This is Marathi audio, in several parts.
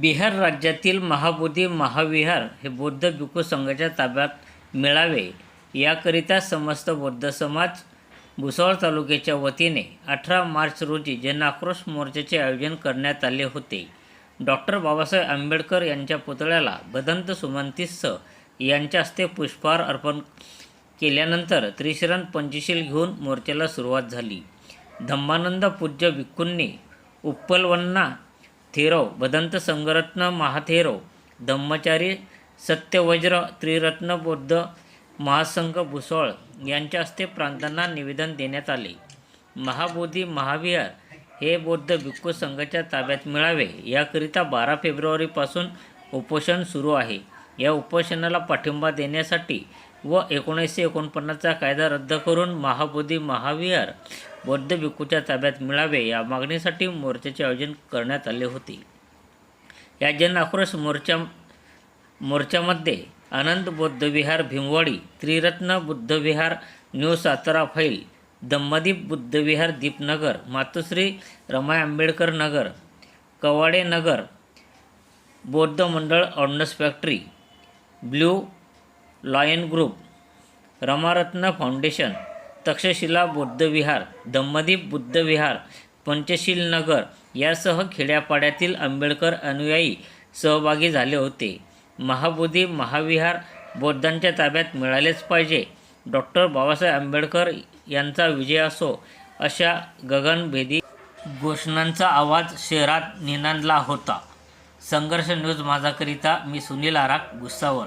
बिहार राज्यातील महाबोधी महाविहार हे बौद्ध भिक्खू संघाच्या ताब्यात मिळावे याकरिता समस्त बौद्ध समाज भुसावळ तालुक्याच्या वतीने अठरा मार्च रोजी जनआक्रोश मोर्चाचे आयोजन करण्यात आले होते. डॉक्टर बाबासाहेब आंबेडकर यांच्या पुतळ्याला बदंत सुमंतिस्स यांच्या हस्ते पुष्पहार अर्पण केल्यानंतर त्रिशरण पंचशील घेऊन मोर्चाला सुरुवात झाली. धम्मानंद पूज्य भिक्खूंनी उप्पलवन्ना थेरव भदंत संगरत्न महाथेरव धम्मचारी सत्यवज्र त्रिरत्न बौद्ध महासंघ भुसळ यांच्या हस्ते प्रांतांना निवेदन देण्यात आले. महाबोधी महाविहार हे बौद्ध भिक्खू संघाच्या ताब्यात मिळावे. याकरिता बारा फेब्रुवारीपासून उपोषण सुरू आहे. या उपोषणाला पाठिंबा देण्यासाठी व एकोणीसशे एकोणपन्नासचा कायदा रद्द करून महाबोधी महाविहार बौद्ध भिक्खूच्या ताब्यात मिळावे या मागणीसाठी मोर्चाचे आयोजन करण्यात आले होते. या जनआक्रोश मोर्चा मोर्चामध्ये आनंद बौद्ध विहार भीमवाडी त्रिरत्न बुद्धविहार न्यू सातारा फैल दम्मदीप बुद्धविहार दीपनगर मातोश्री Ramai Ambedkar Nagar Kawade Nagar Bauddh Mandal ordnance factory blue lion group Ramaratna foundation Takshashila Bauddh Vihar Dhammadeep बुद्धविहार पंचशील नगर यासह खेड्यापाड्यातील आंबेडकर अनुयायी सहभागी झाले होते. महाबोधी महाविहार बौद्धांच्या ताब्यात मिळालेच पाहिजे. डॉक्टर बाबासाहेब आंबेडकर यांचा विजय असो अशा गगनभेदी घोषणांचा आवाज शहरात निनादला होता. संघर्ष न्यूज माझाकरिता मी सुनील आराक भुसावळ.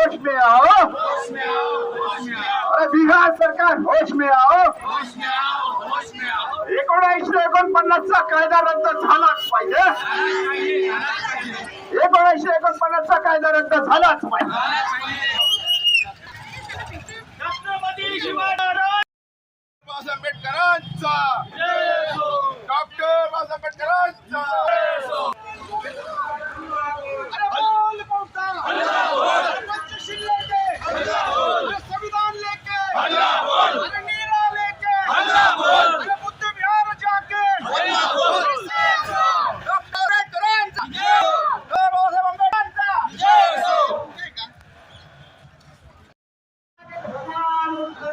होश में आओ। अरे बिहार सरकार होश में आओ। एकोणऐंशी एकोणपन्नासचा कायदा रद्द झालाच पाहिजे. एकोणऐंशी एकोणपन्नासचा कायदा रद्द झालाच पाहिजे बाबासाहेब आंबेडकरांचा डॉक्टर बाबासाहेब आंबेडकरांचा अरे बोल ममता अरे पंचशील लेके अरे संविधान लेके अरे नीरा लेके अरे बुद्ध विहार जाके डॉक्टर आंबेडकरांचा डॉक्टर बाबासाहेब आंबेडकरांचा ठीक आहे केंद्र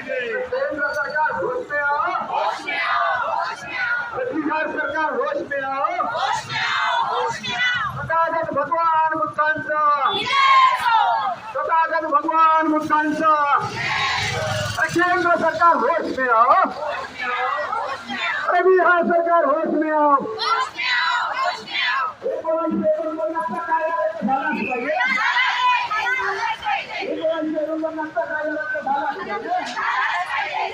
सरकार होश में आओ बिहार सरकार होश में आओ तथागत भगवान बुद्धांचं. तथागत भगवान बुद्धांचं. केंद्र सरकार होश में आओ. अरे बिहार सरकार होश में आओ एकोणीसशे एकोणपन्नासचा कायदा रद्द झालाच पाहिजे एकोणीसशे एकोणपन्नासचा कायदा रद्द झालाच पाहिजे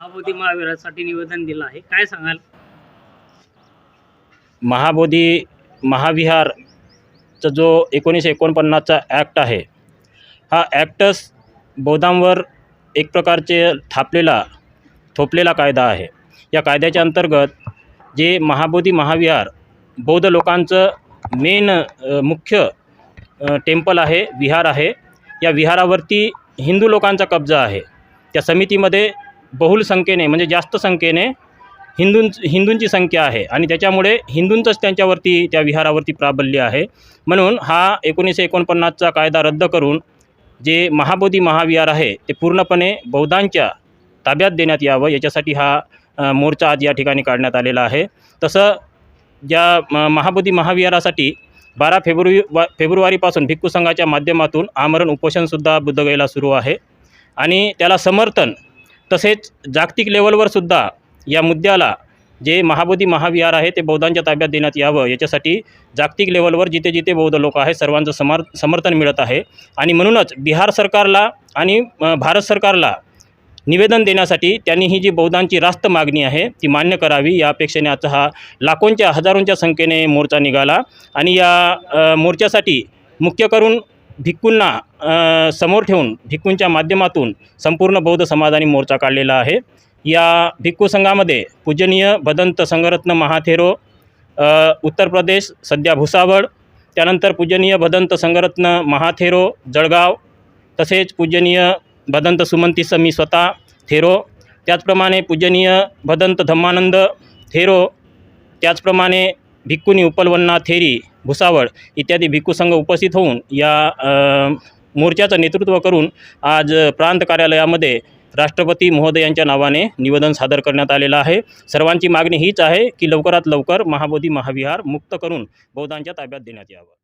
महाबोधी महावीरासाठी निवेदन दिलं आहे. काय सांगाल? महाबोधी महाविहारचा जो एकोणीसशे एकोणपन्नासचा ॲक्ट आहे हा ॲक्टस बौद्धांवर एक प्रकारचे थापलेला थोपलेला कायदा आहे. या कायद्याच्या अंतर्गत जे महाबोधी महाविहार बौद्ध लोकांचं मेन मुख्य टेम्पल आहे विहार आहे. या विहारावरती हिंदू लोकांचा कब्जा आहे. त्या समितीमध्ये बहुल संख्येने म्हणजे जास्त संख्येने हिंदूं हिंदूंची संख्या आहे. आणि त्याच्यामुळे हिंदूंचंच त्यांच्यावरती त्या विहारावरती प्राबल्य आहे. म्हणून हा एकोणीसशे एकोणपन्नासचा कायदा रद्द करून जे महाबोधी महाविहार आहे ते पूर्णपणे बौद्धांच्या ताब्यात देण्यात यावं. याच्यासाठी हा मोर्चा आज या ठिकाणी काढण्यात आलेला आहे. तसं ज्या महाबोधी महाविहारासाठी बारा फेब्रुवारी वा फेब्रुवारीपासून भिक्खू संघाच्या माध्यमातून आमरण उपोषणसुद्धा बुद्धगयेला सुरू आहे. आणि त्याला समर्थन तसेच जागतिक लेवलवरसुद्धा या मुद्द्याला जे महाबोधी महाविहार आहे ते बौद्धांच्या ताब्यात देण्यात यावं याच्यासाठी जागतिक लेवलवर जिथे जिथे बौद्ध लोक आहे सर्वांचं समार समर्थन मिळत आहे. आणि म्हणूनच बिहार सरकारला आणि भारत सरकारला निवेदन देण्यासाठी त्यांनी ही जी बौद्धांची रास्त मागणी आहे ती मान्य करावी. या अपेक्षेने आता हा लाखोंच्या हजारोंच्या संख्येने मोर्चा निघाला आणि या मोर्चासाठी मुख्य करून भिक्कूंना समोर ठेवून भिक्कूंच्या माध्यमातून संपूर्ण बौद्ध समाजाने मोर्चा काढलेला आहे. या भिक्खू संघामध्ये पूजनीय भदंत संघरत्न महाथेरो उत्तर प्रदेश सध्या भुसावळ त्यानंतर पूजनीय भदंत संघरत्न महाथेरो जळगाव तसेच पूजनीय भदंत सुमंती समी स्वतः थेरो। त्याचप्रमाणे पूजनीय भदंत धम्मानंद थेरो। त्याचप्रमाणे भिक्कुनी उपलवन्ना थेरी भुसावळ इत्यादी भिक्खू संघ उपस्थित होऊन या मोर्चाचं नेतृत्व करून आज प्रांत कार्यालयामध्ये राष्ट्रपती महोदयांच्या नावाने निवेदन सादर करण्यात आलेलं आहे. सर्वांची मागणी हीच आहे की लवकरात लवकर महाबोधी महाविहार मुक्त करून बौद्धांच्या ताब्यात देण्यात यावं.